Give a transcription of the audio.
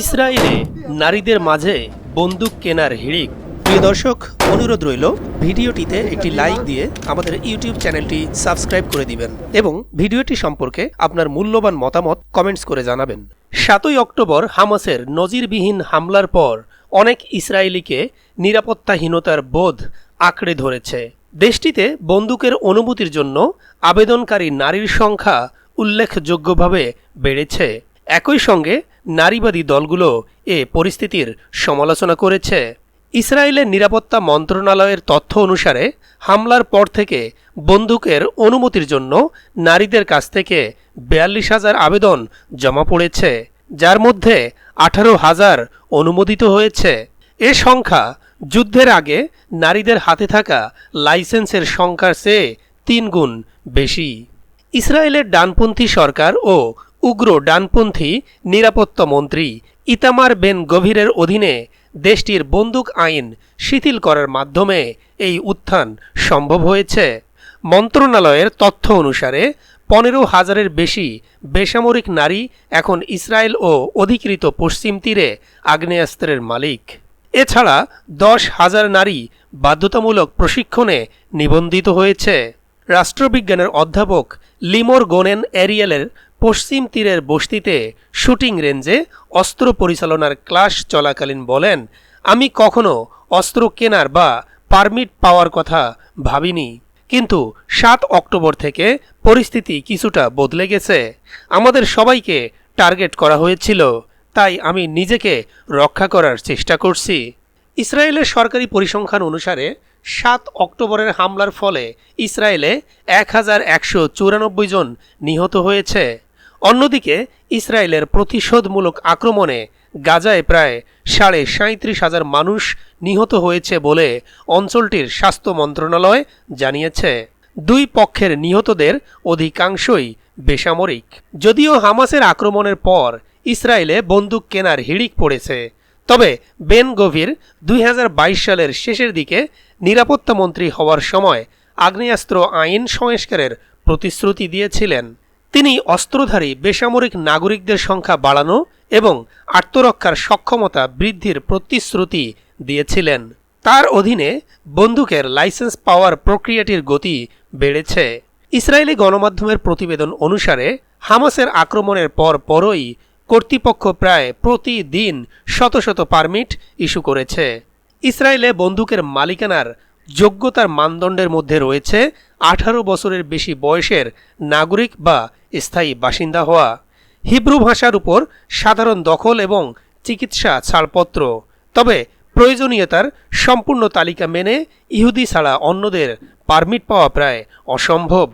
ইসরায়েলে নারীদের মাঝে বন্দুক কেনার হিড়িক। প্রিয় দর্শক, অনুরোধ রইল, ভিডিওটিতে একটি লাইক দিয়ে আমাদের ইউটিউব চ্যানেলটি সাবস্ক্রাইব করে দিবেন এবং ভিডিওটি সম্পর্কে আপনার মূল্যবান মতামত কমেন্টস করে জানাবেন। সাতই অক্টোবর হামাসের নজিরবিহীন হামলার পর অনেক ইসরায়েলিকে নিরাপত্তাহীনতার বোধ আঁকড়ে ধরেছে। দেশটিতে বন্দুকের অনুমতির জন্য আবেদনকারী নারীর সংখ্যা উল্লেখযোগ্যভাবে বেড়েছে। একই সঙ্গে নারীবাদী দলগুলো এ পরিস্থিতির সমালোচনা করেছে। ইসরায়েলের নিরাপত্তা মন্ত্রণালয়ের তথ্য অনুসারে, হামলার পর থেকে বন্দুকের অনুমতির জন্য নারীদের কাছ থেকে বিয়াল্লিশ হাজার আবেদন জমা পড়েছে, যার মধ্যে আঠারো হাজার অনুমোদিত হয়েছে। এ সংখ্যা যুদ্ধের আগে নারীদের হাতে থাকা লাইসেন্সের সংখ্যার চেয়ে তিন গুণ বেশি। ইসরায়েলের ডানপন্থী সরকার ও উগ্র ডানপন্থী নিরাপত্তা মন্ত্রী ইতামার বেন গভীরের অধীনে দেশটির বন্দুক আইন শিথিল করার মাধ্যমে এই উত্থান সম্ভব হয়েছে। মন্ত্রণালয়ের তথ্য অনুসারে, পনেরো হাজারের বেশি বেসামরিক নারী এখন ইসরায়েল ও অধিকৃত পশ্চিম তীরে আগ্নেয়াস্ত্রের মালিক। এছাড়া দশ হাজার নারী বাধ্যতামূলক প্রশিক্ষণে নিবন্ধিত হয়েছে। রাষ্ট্রবিজ্ঞানের অধ্যাপক লিমোর গোনেন এরিয়েলের পশ্চিম তীরের বস্তিতে শুটিং রেঞ্জে অস্ত্র পরিচালনার ক্লাস চলাকালীন বলেন, আমি কখনো অস্ত্র কেনার বা পারমিট পাওয়ার কথা ভাবিনি। কিন্তু সাত অক্টোবর থেকে পরিস্থিতি কিছুটা বদলে গেছে। আমাদের সবাইকে টার্গেট করা হয়েছিল। তাই আমি নিজেকে রক্ষা করার চেষ্টা করছি। ইসরায়েলের সরকারি পরিসংখ্যান অনুসারে, সাত অক্টোবরের হামলার ফলে ইসরায়েলে এক হাজার একশো চুরানব্বই জন নিহত হয়েছে। অন্যদিকে, ইসরায়েলের প্রতিশোধমূলক আক্রমণে গাজায় প্রায় সাড়ে সাঁত্রিশ হাজার মানুষ নিহত হয়েছে বলে অঞ্চলটির স্বাস্থ্য মন্ত্রণালয় জানিয়েছে। দুই পক্ষের নিহতদের অধিকাংশই বেসামরিক। যদিও হামাসের আক্রমণের পর ইসরায়েলে বন্দুক কেনার হিড়িক পড়েছে, তবে বেন গভীর দুই হাজার বাইশ সালের শেষের দিকে নিরাপত্তা মন্ত্রী হওয়ার সময় আগ্নেয়াস্ত্র আইন সংস্কারের প্রতিশ্রুতি দিয়েছিলেন। তিনি অস্ত্রধারী বেসামরিক নাগরিকদের সংখ্যা বাড়ানো এবং আত্মরক্ষার সক্ষমতা বৃদ্ধির প্রতিশ্রুতি দিয়েছিলেন। তার অধীনে বন্দুকের লাইসেন্স পাওয়ার প্রক্রিয়াটির গতি বেড়েছে। ইসরায়েলি গণমাধ্যমের প্রতিবেদন অনুসারে, হামাসের আক্রমণের পর পরই কর্তৃপক্ষ প্রায় প্রতিদিন শত শত পারমিট ইস্যু করেছে। ইসরায়েলে বন্দুকের মালিকানার যোগ্যতার মানদণ্ডের মধ্যে রয়েছে আঠারো বছরের বেশি বয়সের নাগরিক বা স্থায়ী বাসিন্দা হওয়া। হিব্রু ভাষার উপর সাধারণ দখল এবং চিকিৎসা ছাড়পত্র। তবে প্রয়োজনীয়তার সম্পূর্ণ তালিকা মেনে ইহুদি ছাড়া অন্যদের পারমিট পাওয়া প্রায় অসম্ভব।